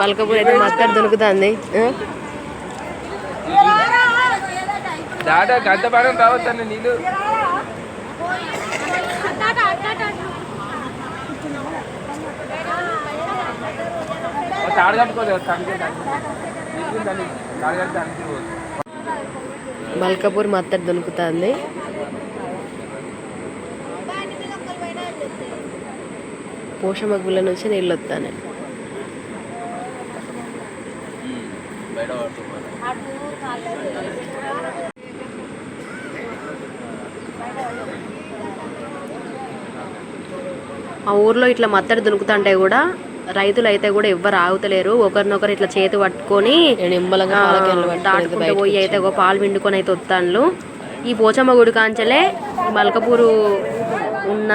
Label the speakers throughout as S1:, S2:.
S1: మల్కపూర్ అయితే మత్తడి దొరుకుతుంది. మల్కపూర్ మత్తడి దొరుకుతుంది. పోషమ్మ గుళ్ళ నుంచి నీళ్ళు వస్తాను ఆ ఊర్లో ఇట్లా మత్తడి దునుకుతుంటే కూడా. రైతులు అయితే కూడా ఎవ్వరు ఆగుతలేరు. ఒకరినొకరు ఇట్లా చేతి పట్టుకొని దాటుకుంటూ పోయి అయితే ఒక పాలు పిండుకొని అయితే వస్తాను ఈ పోచమ్మ గుడి కాంచలే మల్కపూరు ఉన్న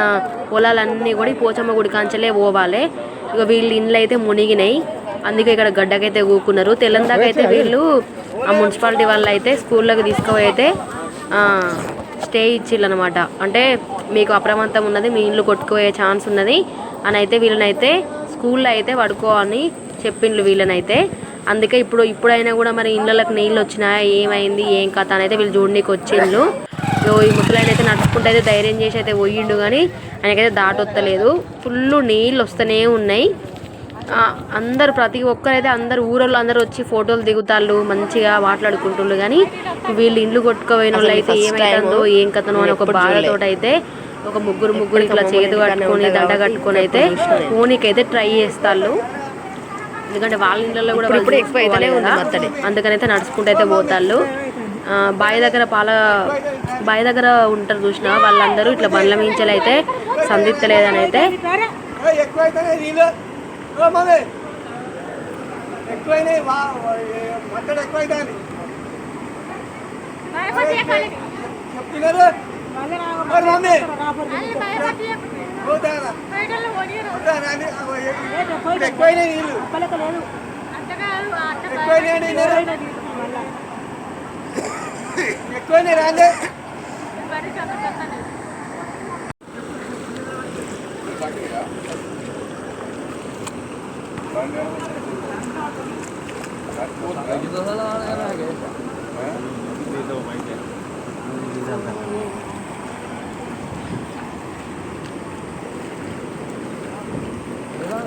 S1: పొలాలన్నీ కూడా ఈ పోచమ్మ గుడి కాంచలే పోవాలి. ఇక వీళ్ళు ఇండ్లు అయితే మునిగినాయి. అందుకే ఇక్కడ గడ్డకైతే కూకున్నారు. తెల్లందాకైతే వీళ్ళు ఆ మున్సిపాలిటీ వాళ్ళు అయితే స్కూల్లోకి తీసుకుపోయి అయితే స్టే ఇచ్చిళ్ళు అనమాట అంటే మీకు అప్రమత్తం ఉన్నది మీ ఇండ్లు కొట్టుకుపోయే ఛాన్స్ ఉన్నది అని అయితే వీళ్ళనైతే స్కూల్లో అయితే పడుకో అని చెప్పిండ్లు వీళ్ళనైతే. అందుకే ఇప్పుడు ఇప్పుడైనా కూడా మరి ఇళ్ళకి నీళ్ళు వచ్చినాయా ఏమైంది ఏం కథ అని అయితే వీళ్ళు చూడనీకి వచ్చిండ్లు. సో ఈ ముసలాయన అయితే నడుచుకుంటే అయితే ధైర్యం చేసి అయితే పోయిండు కానీ ఆయనకైతే దాటొత్తలేదు. ఫుల్ నీళ్ళు వస్తూనే ఉన్నాయి. అందరు ప్రతి ఒక్కరైతే అందరు ఊరోళ్ళు అందరూ వచ్చి ఫోటోలు దిగుతాళ్ళు మంచిగా మాట్లాడుకుంటున్నారు కానీ వీళ్ళు ఇండ్లు కొట్టుకుపోయిన వాళ్ళు అయితే ఏమైతుందో ఏం కథనో అని ఒక బాధతోటి అయితే ఒక ముగ్గురు ముగ్గురు ఇట్లా చేతి కట్టుకొని దండ కట్టుకొని అయితే ఫోన్కి ట్రై చేస్తాళ్ళు. ఎందుకంటే వాళ్ళ ఇళ్ళల్లో కూడా ఇప్పుడు ఎక్కువ అయితేనే ఉంది మత్తడి అందుకనైతే నడుచుకుంటూ అయితే పోతాళ్ళు. ఆ, బావి దగ్గర పాల బావి దగ్గర ఉంటారు చూసిన వాళ్ళందరూ ఇట్లా బండ్ల మించలు అయితే సందిత్తలేదని అయితే
S2: నీళ్ళు. మమ్మీ ఎక్కువైనాయి మట్టడు ఎక్కువైతే చెప్తున్నారు మరి మమ్మీ పోతారా? పోతారా అని?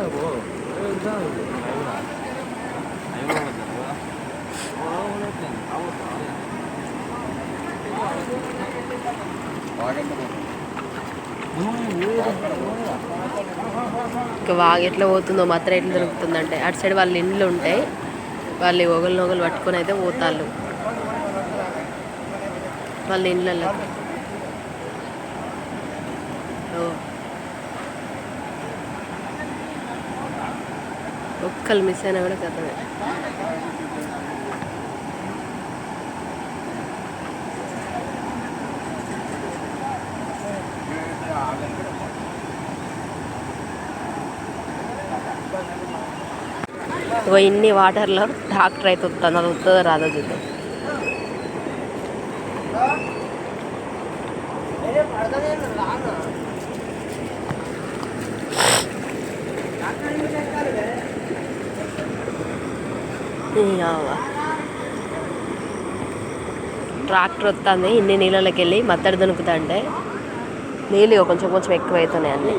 S2: ఇప్పుడు ఎక్కువైనాయి నీళ్ళు ఎక్కువైనాయి నీళ్ళు ఎక్కువైనాయి రాండి
S1: ఇంకా వాగు ఎట్లా పోతుందో మాత్రం ఎట్లా దొరుకుతుందంటే అటు సైడ్ వాళ్ళ ఇండ్లు ఉంటాయి. వాళ్ళు ఒకళ్ళు నొగలు పట్టుకొని అయితే పోతాళ్ళు. వాళ్ళ ఇండ్లలో ఒక్కళ్ళు మిస్ అయినా కూడా కథమే. ఇగో ఇన్ని వాటర్లో డాక్టర్ అయితే వస్తుంది అది వస్తుందో రాదో చూద్దాం. ట్రాక్టర్ వస్తుంది ఇన్ని నీళ్ళకి వెళ్ళి మత్తడి దొనుకుతా అంటే నీళ్ళు కొంచెం కొంచెం ఎక్కువ అవుతున్నాయి అన్నీ.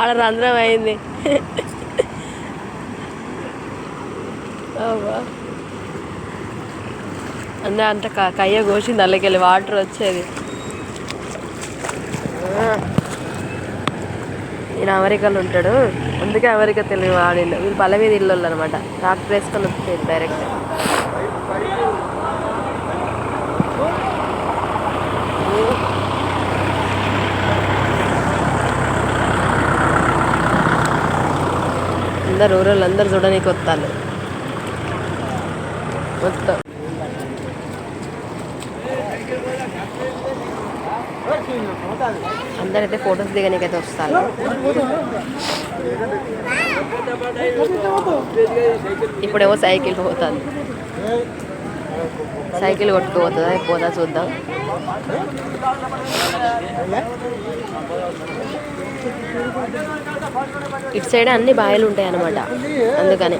S1: ఆడ రంధ్రం అయింది. అవ్వా. అంత క- కయ్య కోసింది అల్లకెళ్ళి వాటర్ వచ్చేది. ఈయన అమెరికాలో ఉంటాడు. అందుకే అమెరికా తెలియదు వాడిండు వీళ్ళు పల్లె మీద ఇల్లు అనమాట ట్రాక్టర్ వేసుకొని వచ్చేది డైరెక్ట్. అందరు ఊరోళ్ళు అందరు చూడడానికి వస్తారు మొత్తం. అందరైతే ఫొటోస్ దిగనీకైతే వస్తారు. ఇప్పుడేమో సైకిల్ పోతుంది సైకిల్ కొట్టుకుపోతుందా? పోదా చూద్దాం. ఇటు సైడ్ అన్ని బాయలు ఉంటాయి అన్నమాట. అందుకని.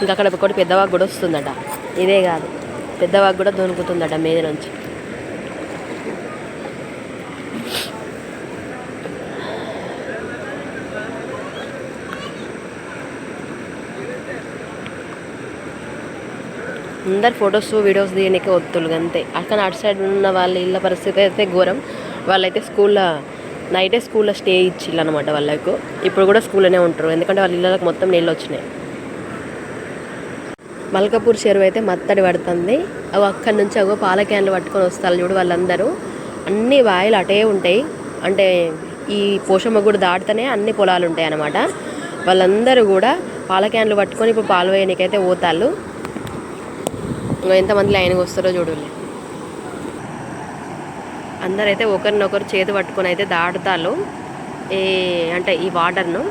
S1: ఇంకా అక్కడ ఒకటి పెద్దవాగు కూడా వస్తుందట. ఇదే కాదు. పెద్దవాగు కూడా దొనుకుతుందట మీద నుంచి. అందరు ఫొటోస్ వీడియోస్ తీయడానికి ఒత్తులు అంతే అక్కడ అటు సైడ్ ఉన్న వాళ్ళ ఇళ్ళ పరిస్థితి అయితే ఘోరం. వాళ్ళైతే స్కూల్లో నైటే స్కూల్లో స్టే ఇచ్చిల్లు అనమాట వాళ్ళకు. ఇప్పుడు కూడా స్కూల్లోనే ఉంటారు. ఎందుకంటే వాళ్ళ ఇళ్ళకి మొత్తం నీళ్ళు వచ్చినాయి. మల్కాపూర్ చెరువు అయితే మత్తడి పడుతుంది. అవి అక్కడి నుంచి అగో పాల క్యాన్లు పట్టుకొని వస్తారు చూడు వాళ్ళందరూ. అన్ని వాయిలు అటే ఉంటాయి. అంటే ఈ పోషమ్మ గుడి దాటితేనే అన్ని పొలాలు ఉంటాయి అన్నమాట వాళ్ళందరూ కూడా పాల క్యాన్లు పట్టుకొని ఇప్పుడు పాలు వేయనికైతే పోతాళ్ళు. ఇంకా ఎంతమంది లైన్కి వస్తారో చూడలే అందరైతే ఒకరినొకరు చేతి పట్టుకొని అయితే దాటుతారు ఈ అంటే ఈ వాటర్ను.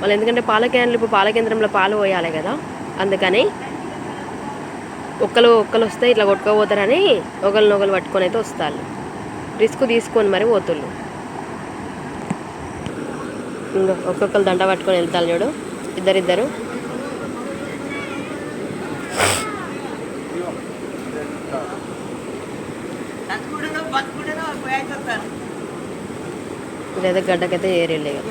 S1: వాళ్ళు ఎందుకంటే పాల క్యాన్లు ఇప్పుడు పాల కేంద్రంలో పాలు పోయాలి కదా. అందుకని ఒక్కరు ఒక్కరు వస్తే ఇట్లా కొట్టుకోపోతారని ఒకరినొకరు పట్టుకొని అయితే వస్తారు రిస్క్ తీసుకొని మరి పోతుళ్ళు. ఇంకా ఒక్కొక్కరు దండ పట్టుకొని వెళ్తారు చూడు. ఇద్దరిద్దరు. ఇదైతే గడ్డకైతే ఏరియలేదు.